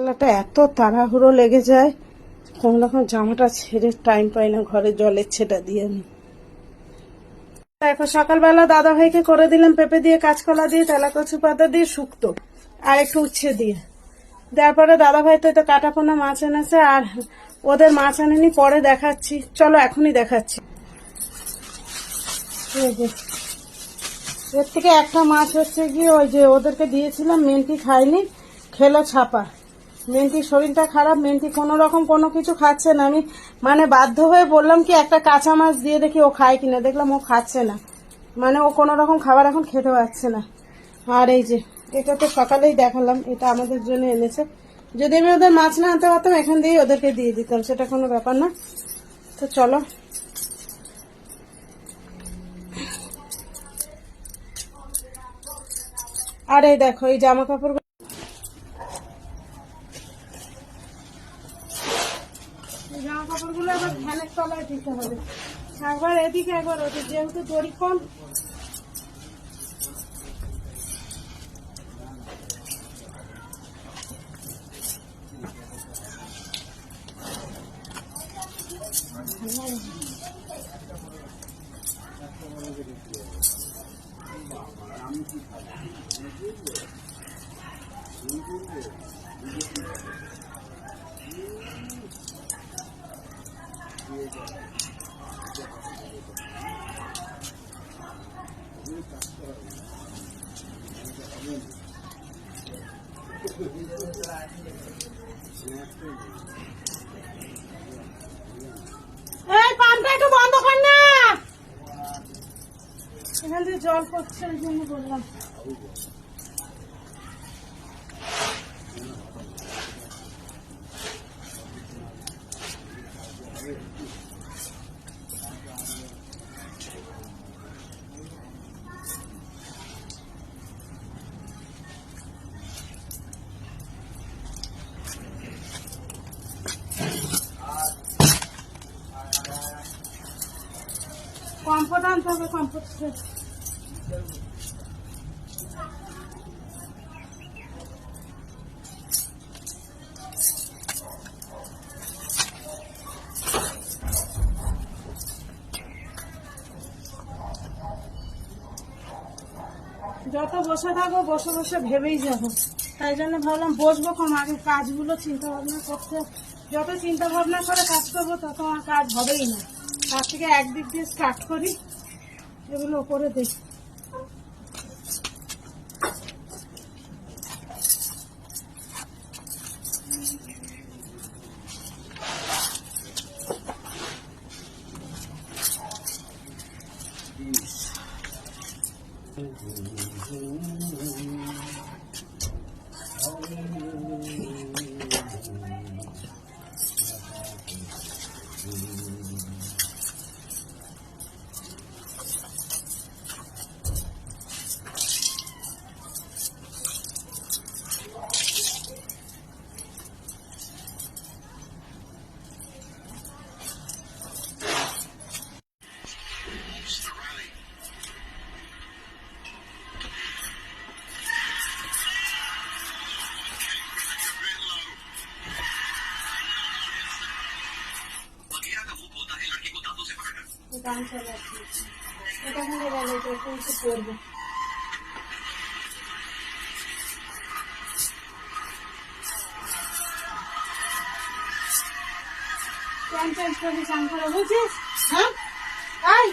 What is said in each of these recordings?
বেলাটা এত তাড়াহুড়ো লেগে যায় কোনো রকম জামাটা ছেড়ে টাইম পাই না, ঘরে জলের ছেটা দিয়ে আমি। দেখো সকালবেলা দাদা ভাইকে করে দিলাম, পেঁপে দিয়ে কাঁচকলা দিয়ে তেলা কচু পাতা দিয়ে, শুক্তো, আর একটু উচ্ছে দিয়ে। দেওয়ার পরে দাদা ভাই তো এটা কাটা পোনা মাছ এনেছে, আর ওদের মাছ আনেনি, পরে দেখাচ্ছি। চলো এখনই দেখাচ্ছি। এর থেকে একটা মাছ হচ্ছে গিয়ে ওই যে ওদেরকে দিয়েছিলাম মেন্টি খাইনি খেলো ছাপা। মেন্টির শরীরটা খারাপ মেন্টি কোনো রকম কোনো কিছু খাচ্ছে না। আমি মানে বাধ্য হয়ে বললাম কি, একটা কাঁচা মাছ দিয়ে দেখি ও খায় কিনা। দেখলাম ও খাচ্ছে না। মানে ও কোনো রকম খাবার এখন খেতে পারছে না। আর এই যে, এটা তো সকালেই দেখালাম, এটা আমাদের জন্য এনেছে। যদি আমি ওদের মাছ না আনতে পারতাম, এখান দিয়েই ওদেরকে দিয়ে দিতাম, সেটা কোনো ব্যাপার না। তো চলো। আর এই দেখো, এই জামা কাপড় জামা কাপড়গুলো আবার ফ্যানের তলায় দিতে হবে। একবার এদিকে একবার ওদিকে যেহেতু দড়ি কম। এই পাম্পটা একটু বন্ধ কর না। এখান থেকে জল পড়ছে ওই জন্য বললাম। কম্পোট আনতে হবে যত বসে থাকব বসে বসে ভেবেই যাব। তাই জন্য ভাবলাম বসবো কম, আগে কাজগুলো চিন্তা ভাবনা করতে যত চিন্তা ভাবনা করে কাজ করব, তত আমার কাজ হবেই না। তার থেকে একদিক দিয়ে স্টার্ট করি। এগুলো করে দেখি। গান চালাচ্ছি এটা হলে গেলে এটা একটু একটু পড়ব প্যান্ট চেঞ্জ করবি চান করে বুঝছিস হ্যাঁ আই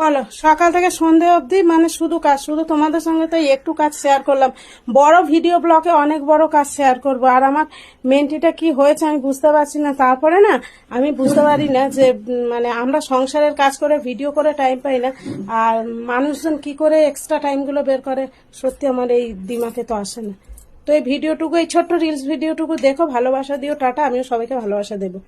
বলো, সকাল থেকে সন্ধে অবধি মানে শুধু কাজ, শুধু তোমাদের সঙ্গে তো একটু কাজ শেয়ার করলাম। বড় ভিডিও ব্লকে অনেক বড় কাজ শেয়ার করব। আর আমার মেন্টিটা কি হয়েছে আমি বুঝতে পারছি না। তারপরে না, আমি বুঝতে পারি না যে মানে আমরা সংসারের কাজ করে ভিডিও করে টাইম পাই না। আর মানুষজন কি করে এক্সট্রা টাইমগুলো বের করে? সত্যি আমার এই দিমাকে তো আসে না। তো এই ভিডিওটুকু এই ছোট্ট রিলস ভিডিওটুকু দেখো, ভালোবাসা দিও, টাটা, আমিও সবাইকে ভালোবাসা দেবো।